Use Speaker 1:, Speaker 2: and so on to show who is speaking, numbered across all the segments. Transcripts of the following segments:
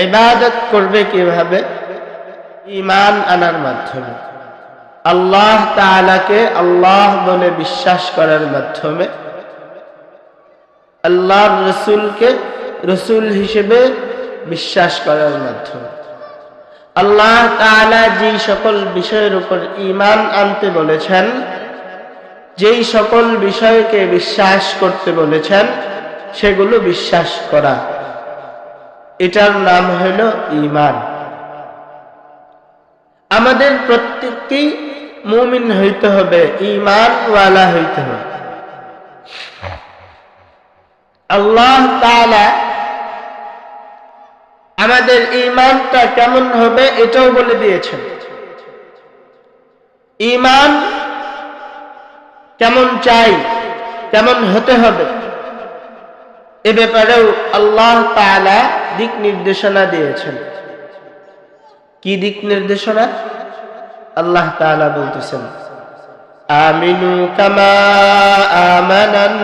Speaker 1: ইবাদত করবে কীভাবে? ইমান আনার মাধ্যমে। আল্লাহ তাআলাকে আল্লাহ বলে বিশ্বাস করার মাধ্যমে। আল্লাহর রসুলকে রসুল হিসেবে বিশ্বাস করার মাধ্যমে। আল্লাহ তাআলা যেই সকল বিষয়ের উপর ইমান আনতে বলেছেন, যেই সকল বিষয়কে বিশ্বাস করতে বলেছেন, সেগুলো বিশ্বাস করা। এটার নাম হইল ইমান আমাদের প্রত্যেককেই মুমিন হইতে হবে ইমানওয়ালা হইতে হবে। আল্লাহ আমাদের ইমানটা কেমন হবে এটাও বলে দিয়েছেন। ইমান কেমন চাই, কেমন হতে হবে? এ ব্যাপারেও আল্লাহ তাআলা দিক নির্দেশনা দিয়েছেন। কি দিক নির্দেশনা? আল্লাহ তাআলা বলতেছেন, আমিনু কামা আমানান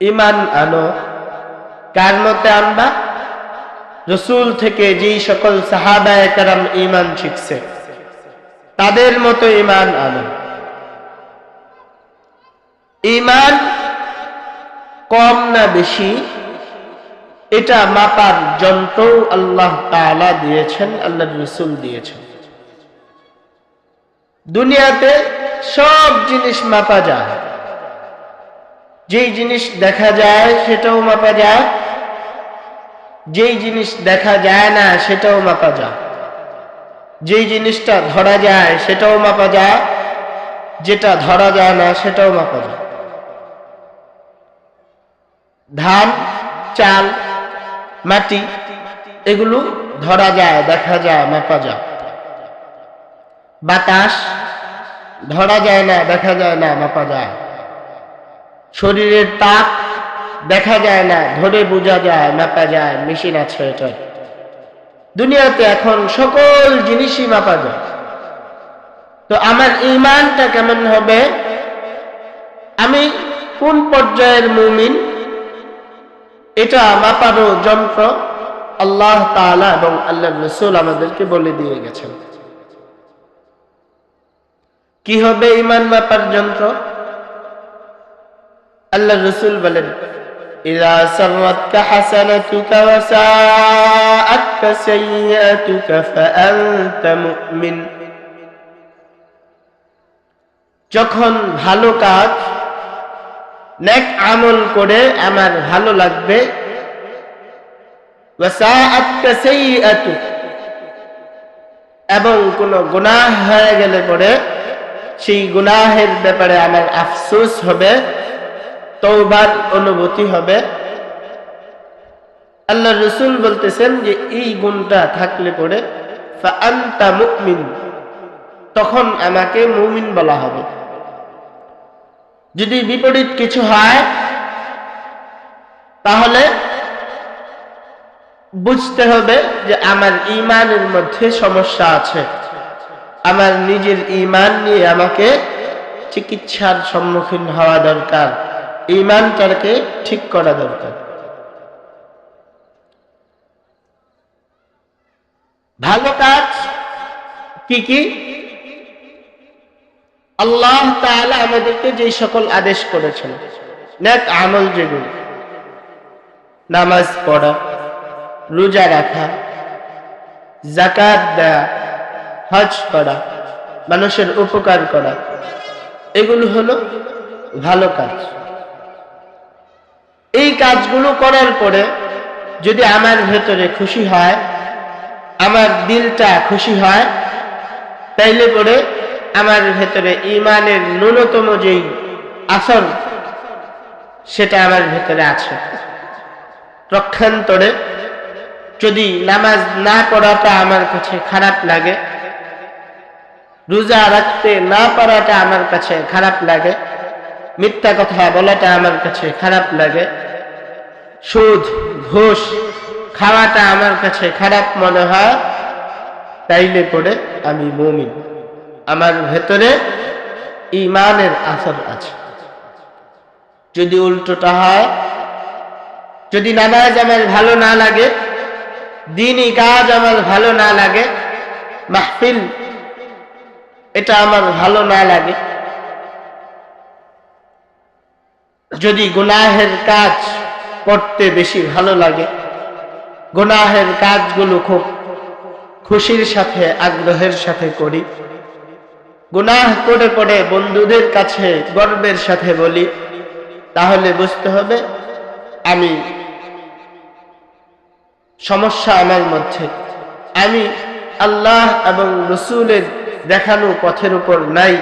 Speaker 1: ইমান আনো, কার মতে আনবা? রসুল থেকে যেই সকল সাহাবায় কারাম ইমান শিখছে, তাদের মতো ইমান আনো। ইমান কম না বেশি, এটা মাপার যন্ত্র আল্লাহ তাআলা দিয়েছেন, আল্লাহ রসুল দিয়েছেন। দুনিয়াতে সব জিনিস মাপা যায়। যেই জিনিস দেখা যায় সেটাও মাপা যায়, যেই জিনিস দেখা যায় না সেটাও মাপা যায়। যেই জিনিসটা ধরা যায় সেটাও মাপা যায়, যেটা ধরা যায় না সেটাও মাপা যায়। ধান চাল, মাটি, এগুলো ধরা যায়, দেখা যায়, মাপা যায়। বাতাস ধরা যায় না, দেখা যায় না, মাপা যায়। শরীরের তাপ দেখা যায় না, ধরে বোঝা যায়, মাপা যায়, মেশিন আছে এটা দুনিয়াতে এখন সকল জিনিসই মাপা যায়। তো আমার ইমানটা কেমন হবে? আমি কোন পর্যায়ের মুমিন? এটা মাপারও যন্ত্র আল্লাহ তাআলা এবং আল্লাহ রসুল আমাদেরকে বলে দিয়ে গেছেন কি হবে ইমান মাপার যন্ত্র আল্লাহ রসুল বলেন إذا سرتك حسنتك وساءتك سيئتك فأنت مؤمن যখন ভালো কাজ নেক আমল করে আমার ভালো লাগবে। এবং কোন গুনাহ হয়ে গেলে পরে সেই গুনাহের ব্যাপারে আমার আফসোস হবে তৌবার অনুভূতি হবে। আল্লাহ রসুল বলতেছেন যে, এই গুণটা থাকলে পরে তখন আমাকে মুমিন বলা হবে। যদি বিপরীত কিছু হয়, তাহলে বুঝতে হবে যে আমার ইমানের মধ্যে সমস্যা আছে। আমার নিজের ইমান নিয়ে আমাকে চিকিৎসার সম্মুখীন হওয়া দরকার। ইমানটাকে ঠিক করা দরকার। ভালো কাজ কি কি? আল্লাহ তাআলা আমাদেরকে যে সকল আদেশ করেছেন, নেক আমল যেগুলো, নামাজ পড়া, রোজা রাখা জাকাত দেয়া, হজ করা, মানুষের উপকার করা, এগুলো হলো ভালো কাজ। এই কাজগুলো করার পরে যদি আমার ভেতরে খুশি হয়, আমার দিলটা খুশি হয়, তাইলে পরে আমার ভেতরে ইমানের ন্যূনতম যেই আসর সেটা আমার ভেতরে আছে। রক্ষান্তরে যদি নামাজ না পড়াটা আমার কাছে খারাপ লাগে, রোজা রাখতে না পারাটা আমার কাছে খারাপ লাগে, মিথ্যা কথা বলাটা আমার কাছে খারাপ লাগে, সুদ, ঘোষ খাওয়াটা আমার কাছে খারাপ মনে হয়, তাইলে পড়ে আমি মমিন। আমার ভেতরে ইমানের আসর আছে। যদি উল্টোটা হয়, যদি নামাজ আমার ভালো না লাগে, দিনই কাজ আমার ভালো না লাগে, মাহফিল এটা আমার ভালো না লাগে, যদি গুনাহের কাজ করতে বেশি ভালো লাগে, গুনাহের কাজগুলো খুব খুশির সাথে, আগ্রহের সাথে করি গুনাহ করে পড়ে বন্ধুদের কাছে গর্বের সাথে বলি, তাহলে বুঝতে হবে আমি সমস্যা আমার মধ্যে। আমি আল্লাহ এবং রসুলের দেখানো পথের উপর নাই।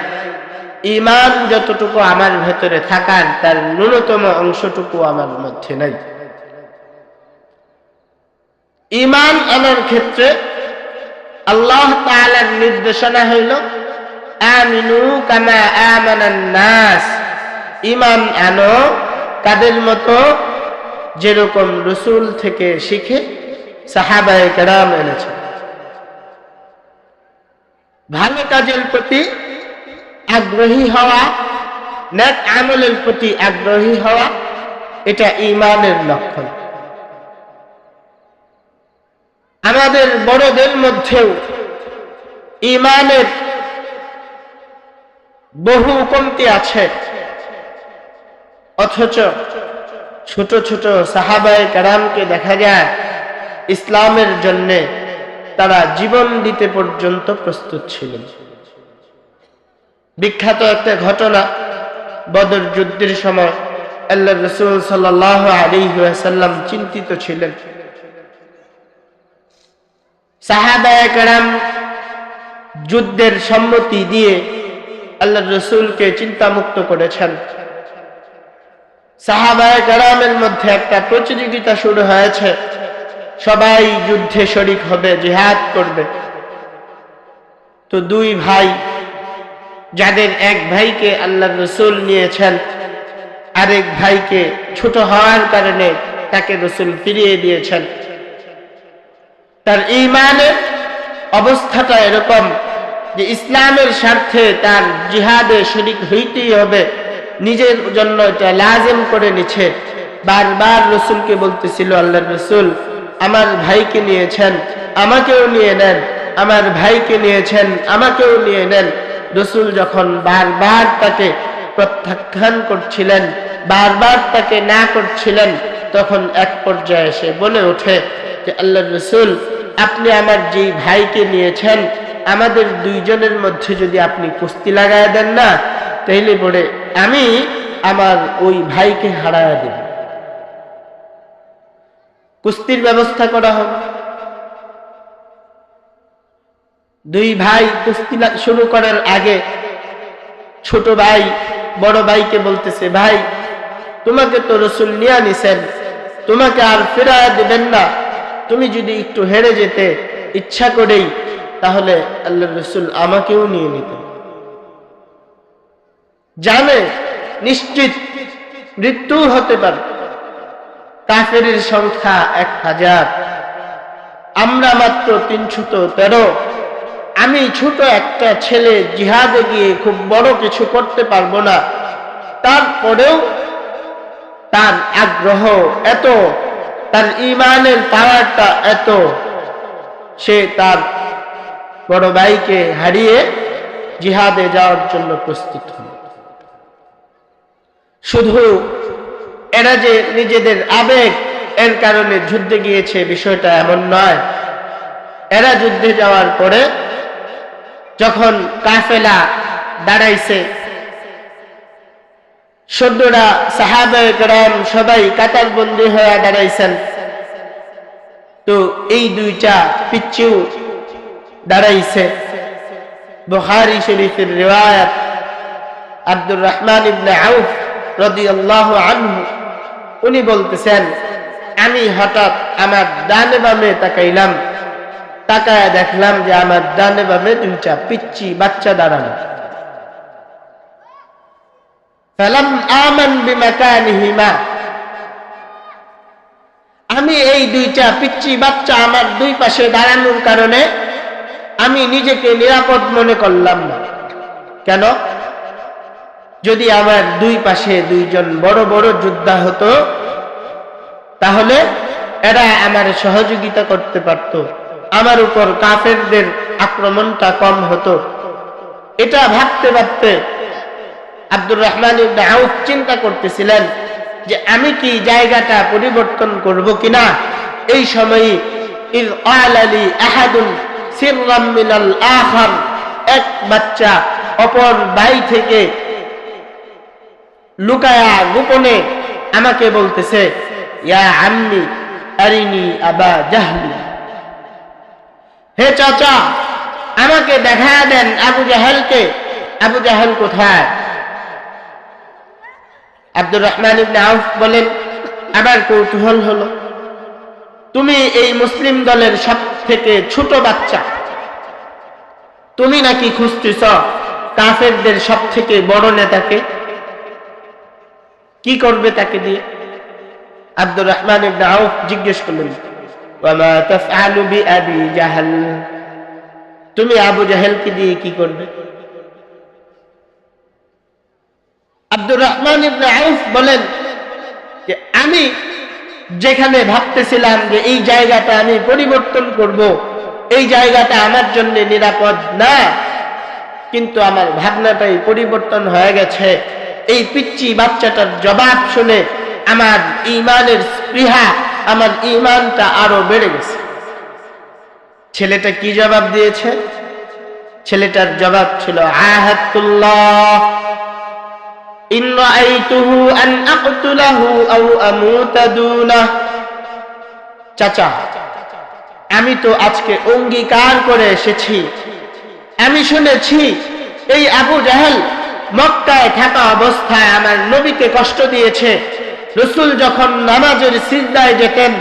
Speaker 1: ইমান যতটুকু আমার ভেতরে থাকার, তার ন্যূনতম অংশটুকু আমার মধ্যে নাই। ইমান আনার ক্ষেত্রে আল্লাহ তাআলার নির্দেশনা হইল আমিনু কামা আমানান নাস। ইমান আনো কাদের মতো যেরকম রসুল থেকে শিখে সাহাবায়ে কেরাম এনেছে ভালো কাজের প্রতি আগ্রহী হওয়া, নেক আমলের প্রতি আগ্রহী হওয়া, এটা ইমানের লক্ষণ। আমাদের বড়দের মধ্যেও ইমানের বহু কমতি আছে। অথচ ছোট ছোট সাহাবায় কারামকে দেখা যায়, ইসলামের জন্যে তারা জীবন দিতে পর্যন্ত প্রস্তুত ছিলেন। বিখ্যাত একটা ঘটনা বদর যুদ্ধের সময় আল্লাহ রসুল সাল্লাহ আলী সাল্লাম চিন্তিত ছিলেন। সাহাবায় কারাম যুদ্ধের সম্মতি দিয়ে আল্লাহ রসুলকে চিন্তামুক্ত করেছেন। সাহাবায় মধ্যে একটা প্রতিযোগিতা শুরু হয়েছে। সবাই যুদ্ধে শরিক হবে করবে। তো দুই ভাই, যাদের এক ভাইকে আল্লাহ রসুল নিয়েছেন, আরেক ভাইকে ছোট হওয়ার কারণে তাকে রসুল ফিরিয়ে দিয়েছেন। তার ইমানের অবস্থাটা এরকম যে ইসলামের স্বার্থে তার জিহাদে শরিক হইতেই হবে, নিজের জন্য এটা লাজেম করে নিছে বারবার রসুলকে বলতেছিল আল্লাহ রসুল, আমার ভাইকে নিয়েছেন, আমাকেও নিয়ে নেন, আমার ভাইকে নিয়েছেন, আমাকেও নিয়ে নেন। রসুল যখন বারবার তাকে প্রত্যাখ্যান করছিলেন, বারবার তাকে না করছিলেন, তখন এক পর্যায়ে এসে বলে ওঠে যে আল্লাহ রসুল, আপনি আমার যেই ভাইকে নিয়েছেন আমাদের দুইজনের মধ্যে যদি আপনি কুস্তি লাগায় দেন না তাইলে পরে আমি আমার ওই ভাইকে হারায় দেব। কুস্তির ব্যবস্থা করা হবে দুই ভাই কুস্তি শুরু করার আগে ছোট ভাই বড় ভাইকে বলতেছে, ভাই, তোমাকে তো রসুল নিয়ে নিছেন তোমাকে আর ফেরায় দেবেন না। তুমি যদি একটু হেরে যেতে ইচ্ছা করেই তাহলে আল্লাহ রসুল আমাকেও নিয়ে নিতেন। জানে, নিশ্চিত মৃত্যু হতে পারে। কাফের সংখ্যা এক হাজার। আমরা মাত্র তিনশত তেরো। আমি ছোট একটা ছেলে, জিহাদে গিয়ে খুব বড় কিছু করতে পারব না। তারপরেও তার আগ্রহ এত, তার ইমানের পাওয়ারটা এত, সে তার বড় ভাইকে হারিয়ে জিহাদে যাওয়ার জন্য প্রস্তুত হল শুধু এরা যে নিজেদের আবেগ, এর কারণে যুদ্ধে গিয়েছে, বিষয়টা এমন নয়। এরা যুদ্ধে যাওয়ার পরে যখন কাফেলা দাঁড়াইছে সদ্যরা সাহাবায় গ্রাম সবাই কাতারবন্দি হয়ে দাঁড়াইছেন। তো এই দুইটা পিচ্ছিও দাঁড়াইছে। বুখারী শরীফের রিওয়ায়াত আব্দুর রহমান ইবনে আউফ রাদিয়াল্লাহু আনহু, উনি বলতেছেন, আমি হঠাৎ আমার ডানে বামে তাকাইলাম, তাকায় দেখলাম যে আমার ডানে বামে দুইটা পিচ্ছি বাচ্চা দাঁড়ানো। ফালাম আমান বিমাকানিহিমা, আমি এই দুইটা পিচ্ছি বাচ্চা আমার দুই পাশে দাঁড়ানোর কারণে আমি নিজেকে নিরাপদ মনে করলাম না। কেন? যদি আমার দুই পাশে দুইজন বড় বড় যোদ্ধা হতো, তাহলে এরা আমার সহযোগিতা করতে পারত। আমার উপর কাফেরদের আক্রমণটা কম হতো। এটা ভাবতে ভাবতে আব্দুর রহমান চিন্তা করতেছিলেন যে আমি কি জায়গাটা পরিবর্তন করব কিনা? এই সময়ই এক বাচ্চা অপর ভাই থেকে লুকায়া গোপনে আমাকে বলতেছে, ইয়া হে চাচা, আমাকে দেখা দেন আবু জাহেলকে। আবু জাহেল কোথায়? আব্দুর রহমান আউফ বলেন আবার কৌতূহল হলো। তুমি এই মুসলিম দলের সব থেকে ছোট বাচ্চা। তুমি নাকি খুঁজতেছ কাফেরদের সব থেকে বড় নেতাকে? কি করবে তাকে দিয়ে? আব্দুর রহমান ইবনে জিজ্ঞেস করলেন তুমি আবু জাহেলকে দিয়ে কি করবে? আব্দুর রহমান বলেন যে, আমি যেখানে ভাবতেছিলাম যে এই জায়গাটা আমি পরিবর্তন করব, এই জায়গাটা আমার জন্য নিরাপদ না, কিন্তু আমার ভাবনাটাই পরিবর্তন হয়ে গেছে। এই পিচ্চি বাচ্চাটার জবাব শুনে আমার ইমানের স্পৃহা, আমার ইমানটা আরও বেড়ে গেছে। ছেলেটা কি জবাব দিয়েছে? ছেলেটার জবাব ছিল আহাতুল্লাহ ইন রাআইতুহু আন আকতুলাহু আও আমুতা দুনাহ চাচা, আমি তো আজকে অঙ্গীকার করে এসেছি। আমি শুনেছি এই আবু জাহেল মক্কায় থাকা অবস্থায় আমার নবীকে কষ্ট দিয়েছে। রসুল যখন নামাজের সিজদায় যেতেন,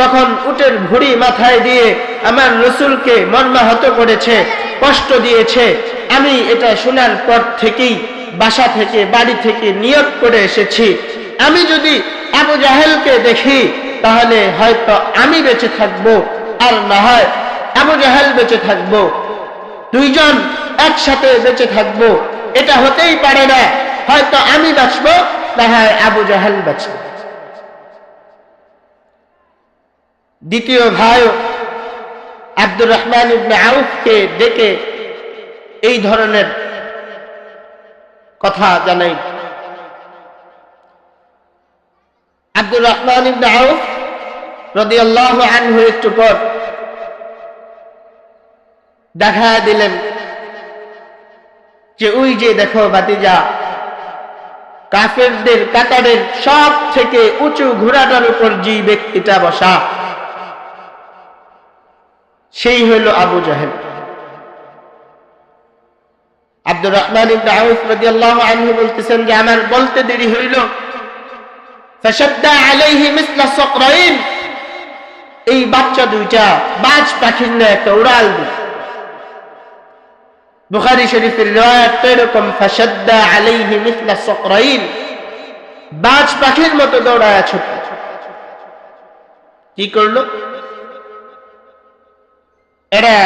Speaker 1: তখন উটের ভুড়ি মাথায় দিয়ে আমার রসুলকে মর্মাহত করেছে, কষ্ট দিয়েছে। আমি এটা শোনার পর থেকেই বাসা থেকে, বাড়ি থেকে নিয়োগ করে এসেছি। আমি যদি আবু জাহেলকে দেখি, তাহলে হয়তো আমি বেঁচে থাকব, আর না হয় আবু জাহেল বেঁচে থাকব। দুইজন একসাথে বেঁচে থাকব। এটা হতেই পারে না, হয়তো আমি বাঁচব, না হয় আবু জাহেল বাঁচব। দ্বিতীয় ভাই আব্দুর রহমান ডেকে এই ধরনের কথা জানাই। আব্দুর রহমান ইবনে আনহু একটু পর দেখা দিলেন যে ওই যে দেখো বাতিজা কাফেরদের কাতারের সব থেকে উঁচু ঘোড়াটার উপর যে ব্যক্তিটা বসা, সেই হইল আবু জাহেল। আব্দুর রহমান ইবনে আউফ রাদিয়াল্লাহু আনহু বলতেছেন যে, আমার বলতে দেরি হইল। আলাইহি সাকরাইন। এই বাচ্চা দুইটা বাজ পাখির না একটা উড়াল বুখারী শরীফের রিওয়ায়াত এরকম আলাইহি সাকরাইন। বাজ পাখির মতো দৌড়ায় ছোট। কি করল? এরা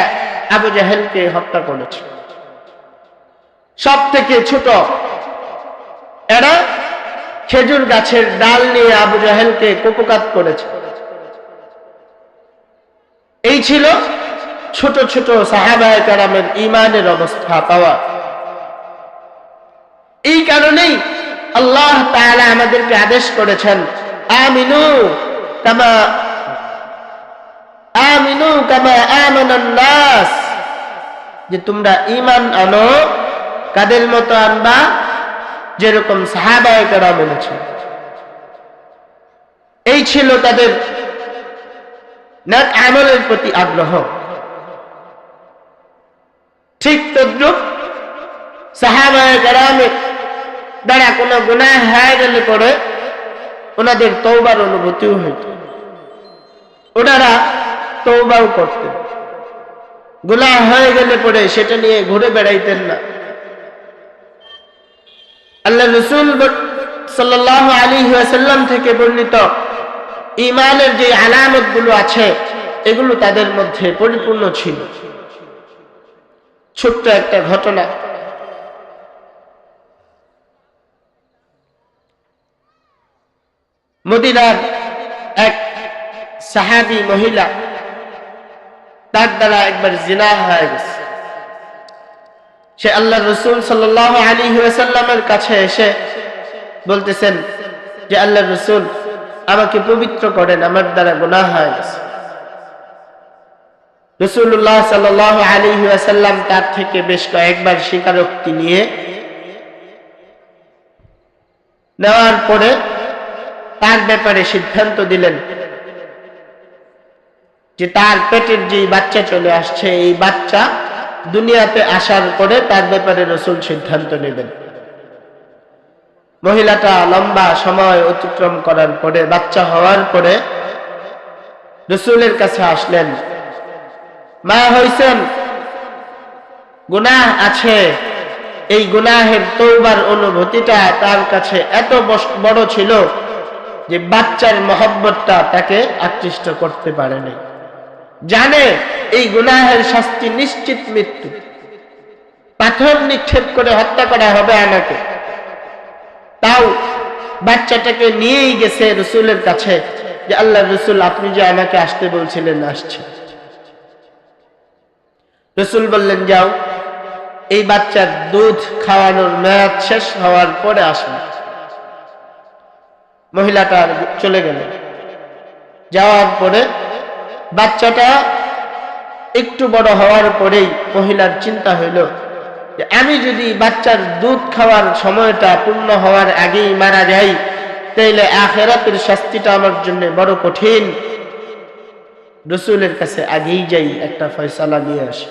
Speaker 1: আবু জাহেলকে হত্যা করেছে। সব থেকে ছোট। এরা খেজুর গাছের ডাল নিয়ে আবু জাহেলকে কুকুকাত করেছে। এই ছিল ছোট ছোট সাহাবায় কারামের ইমানের অবস্থা পাওয়া। এই কারণেই আল্লাহ তাআলা আমাদেরকে আদেশ করেছেন, আমিনু কামা আমিনু কামা আমানান যে তোমরা ঈমান আনো কাদের মতো আনবা যেরকম সাহাবায়ে কেরাম এনেছে এই ছিল তাদের আমলের প্রতি আগ্রহ। ঠিক তদ্রুপ সাহাবায়ে কেরামের দ্বারা কোনো গুনাহ হয়ে গেলে পরে ওনাদের তৌবার অনুভূতিও হইত। ওনারা তৌবাও করতেন। গুনাহ হয়ে গেলে পরে সেটা নিয়ে ঘুরে বেড়াইতেন না। আল্লাহ রসুল সাল্লাহ আলী সাল্লাম থেকে বর্ণিত ইমানের যে আলামতগুলো আছে, এগুলো তাদের মধ্যে পরিপূর্ণ ছিল। ছোট্ট একটা ঘটনা। মদিনার এক সাহাবি মহিলা, তার দ্বারা একবার জিনা হয়ে গেছে। সে আল্লাহ রসুল সাল আলী সাল্লামের কাছে এসে বলতেছেন যে আল্লাহ রসুল, আমাকে পবিত্র করেন, আমার দ্বারা গুনাহ হয়ে রসুল্লাহ সাল আলী তার থেকে বেশ কয়েকবার স্বীকারোক্তি নিয়ে নেওয়ার পরে তার ব্যাপারে সিদ্ধান্ত দিলেন যে তার পেটের যে বাচ্চা চলে আসছে, এই বাচ্চা দুনিয়াতে আসার পরে তার ব্যাপারে রসুল সিদ্ধান্ত নেবেন। মহিলাটা লম্বা সময় অতিক্রম করার পরে, বাচ্চা হওয়ার পরে রসুলের কাছে আসলেন, মা হইছেন, গুনাহ আছে। এই গুনাহের তৌবার অনুভূতিটা তার কাছে এত বড় ছিল যে বাচ্চার মহব্বতটা তাকে আকৃষ্ট করতে পারেনি। জানে এই গুনাহের শাস্তি নিশ্চিত মৃত্যু। পাথর নিক্ষেপ করে হত্যা করা হবে আমাকে। তাও বাচ্চাটাকে নিয়েই গেছে রসুলের কাছে যে, আল্লাহ রসুল, আপনি যে আমাকে আসতে বলছিলেন, আসছে। রসুল বললেন, যাও, এই বাচ্চার দুধ খাওয়ানোর মেয়াদ শেষ হওয়ার পরে আসবে। মহিলাটা চলে গেল। যাওয়ার পরে বাচ্চাটা একটু বড় হওয়ার পরেই মহিলার চিন্তা হইল আমি যদি বাচ্চার দুধ খাওয়ার সময়টা পূর্ণ হওয়ার আগেই মারা যাই, তাইলে আখেরাতের শাস্তিটা আমার জন্য বড় কঠিন। রসুলের কাছে আগেই যাই একটা ফয়সালা নিয়ে আসে।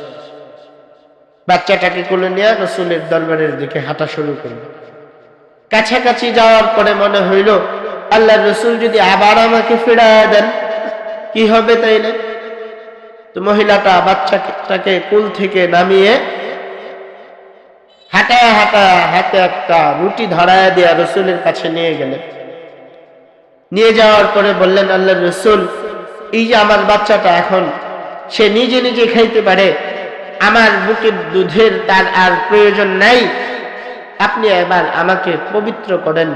Speaker 1: বাচ্চাটাকে কোলে নিয়ে রসুলের দরবারের দিকে হাঁটা শুরু করল। কাছাকাছি যাওয়ার পরে মনে হইল আল্লাহ রসুল যদি আবার আমাকে ফেরায় দেন কি হবে তাইলে? তো মহিলাটা বাচ্চাটাকে কুল থেকে নামিয়ে হাঁটা হাঁটা হাতে একটা রুটি ধরায় দিয়া রসুলের কাছে নিয়ে গেলেন। নিয়ে যাওয়ার পরে বললেন আল্লাহ রসুল, এই যে আমার বাচ্চাটা এখন, সে নিজে নিজে খাইতে পারে। আমার বুকের দুধের তার আর প্রয়োজন নাই। আপনি এবার আমাকে পবিত্র করেন।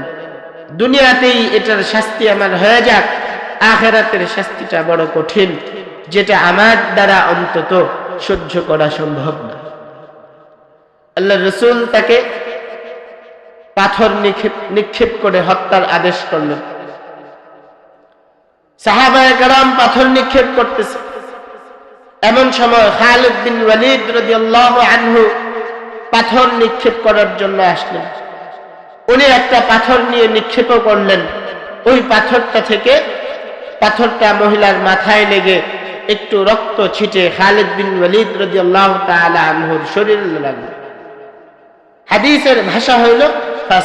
Speaker 1: দুনিয়াতেই এটার শাস্তি আমার হয়ে যাক। আখেরাতের শাস্তিটা বড় কঠিন, যেটা আমার দ্বারা অন্তত সহ্য করা সম্ভব না। আল্লাহ রসুল তাকে পাথর নিক্ষেপ নিক্ষেপ করে হত্যার আদেশ করলেন। সাহাবায় কারাম পাথর নিক্ষেপ করতেছে। এমন সময় খালিদ বিন ওয়ালিদ রাদিয়াল্লাহু আনহু পাথর নিক্ষেপ করার জন্য আসলেন। উনি একটা পাথর নিয়ে নিক্ষেপ করলেন। ওই পাথরটা থেকে পাথরটা মহিলার মাথায় লেগে একটু রক্ত ছিটে খালিদ বিন ওয়ালিদ রাদিয়াল্লাহু তাআলা আনহুর শরীর লাগল। হাদিসের ভাষা হইল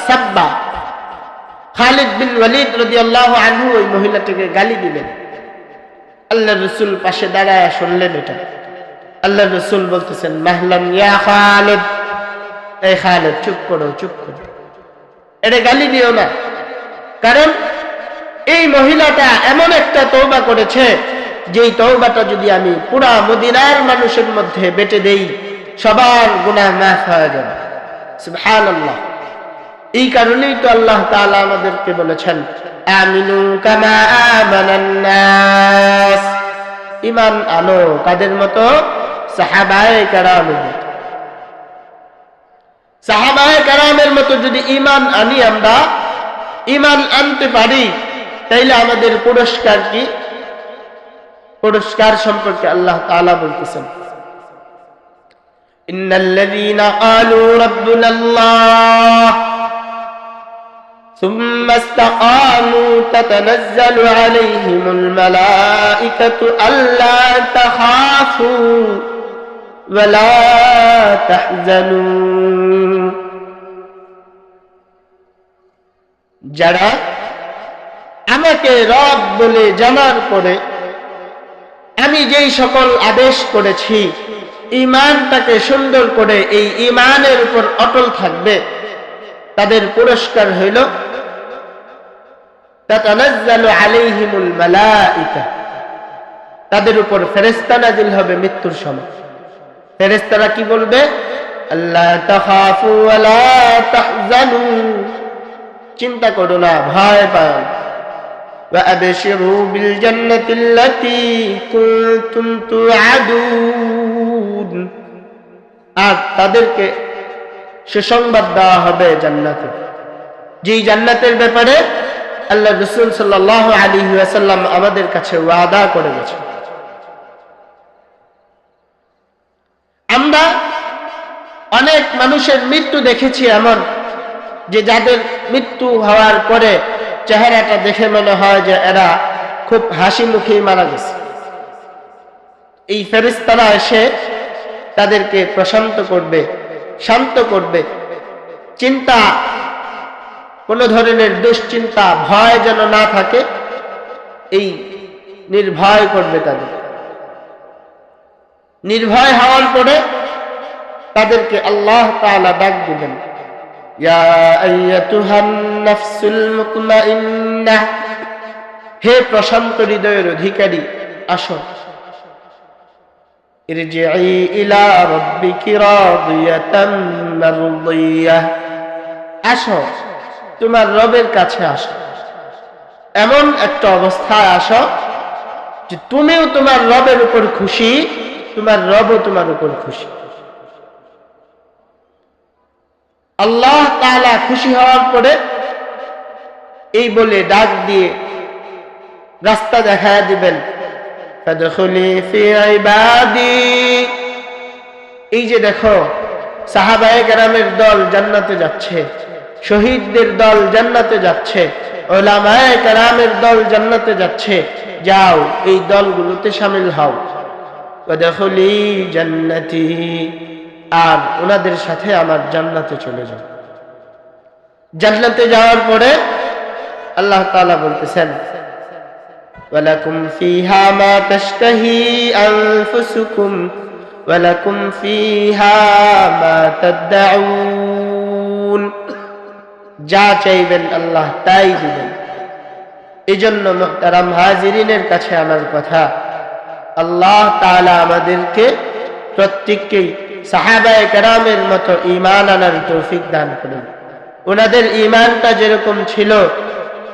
Speaker 1: সাব্বা খালিদ বিন ওয়ালিদ রাদিয়াল্লাহু আনহু ওই মহিলাটিকে গালি দিলেন। আল্লাহ রসুল পাশে দাঁড়ায় শুনলেন এটা। আল্লাহ রসুল বলতেছেন মাহলান ইয়া খালেদ। এই খালেদ, চুপ করো চুপ করো। এটা গালি দিও না। কারণ এই মহিলাটা এমন একটা তৌবা করেছে, যেই তৌবাটা যদি আমি পুরা মদিনার মানুষের মধ্যে বেটে দেই, সবার গুনাহ মাফ হয়ে যাবে। সুবহানাল্লাহ। এই কারণেই তো আল্লাহ তাআলা আমাদেরকে বলেছেন, আমিনু কামা আমানান্নাস ইমান আনো কাদের মতো? সাহাবায়ে কারামের মতো। সাহাবায়ে কারামের মতো যদি ইমান আনি আমরা, ইমান আনতে পারি তাইলে আমাদের পুরস্কার কি পুরস্কার সম্পর্কে আল্লাহ তাআলা বলতেছেন ইন্নাল্লাযীনা ক্বালু রাব্বুনা আল্লাহ ثم استقاموا تتنزل عليهم الملائكة ألا تخافوا ولا تحزنوا যারা আমাকে রব বলে জানার পরে আমি যেই সকল আদেশ করেছি ইমানটাকে সুন্দর করে এই ইমানের উপর অটল থাকবে। তাদের পুরস্কার হইল তাদের উপর ফেরেস্তা নাজিল হবে মৃত্যুর সময়। ফেরেস্তারা কি বলবে? আল্লাহ চিন্তা করো না, ভয় পাও وأبشروا بالجنة التي كنتم توعدون আর তাদেরকে সুসংবাদ দেওয়া হবে জান্নাতে যেই জান্নাতের ব্যাপারে আল্লাহ রসুল সাল্লাহ আলী ওয়াসাল্লাম আমাদের কাছে ওয়াদা করে গেছে আমরা অনেক মানুষের মৃত্যু দেখেছি এমন যে যাদের মৃত্যু হওয়ার পরে চেহারাটা দেখে মনে হয় যে এরা খুব হাসি মুখেই মারা গেছে। এই ফেরিস্তারা এসে তাদেরকে প্রশান্ত করবে, শান্ত করবে। চিন্তা, কোন ধরনের দুশ্চিন্তা, ভয় যেন না থাকে, এই নির্ভয় করবে তাদের। নির্ভয় হওয়ার পরে তাদেরকে আল্লাহ তাআলা ডাক দিবেন। হে প্রশান্ত হৃদয়ের অধিকারী, আসো। রাদিয়াতাম মারদিয়াহ আসো, তোমার রবের কাছে আসো। এমন একটা অবস্থায় আসো যে তুমিও তোমার রবের উপর খুশি, তোমার রবও তোমার উপর খুশি। আল্লাহ তাআলা খুশি হওয়ার পরে এই বলে ডাক দিয়ে রাস্তা দেখা দিবেন। এই যে দেখো, সাহাবায়ে কেরামের দল জান্নাতে যাচ্ছে, শহীদদের দল জান্নাতে যাচ্ছে, ওলামায়ে কেরামের দল জান্নাতে যাচ্ছে। যাও, এই দলগুলোতে শামিল হও। জান্নাতি। আর ওনাদের সাথে আমার জান্নাতে চলে যাও জান্নাতে যাওয়ার পরে আল্লাহ তাআলা বলতেছেন ولكم فيها ما تشتهي أنفسكم ولكم فيها ما تدعون যা চাইবেন আল্লাহ তাই দিবেন এই জন্য মোহতারাম হাজিরিনের কাছে আমার কথা আল্লাহ তাআলা আমাদেরকে প্রত্যেককেই সাহাবায়ে কেরামের মতো ইমান আনার তৌফিক দান করুন। ওনাদের ইমানটা যেরকম ছিল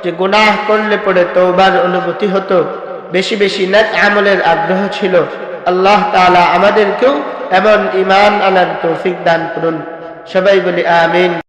Speaker 1: যে গুনাহ করলে পরে তৌবার অনুভূতি হতো, বেশি বেশি নেক আমলের আগ্রহ ছিল, আল্লাহ তালা আমাদেরকেও এমন ইমান আনার তৌফিক দান করুন। সবাই বলি আমিন।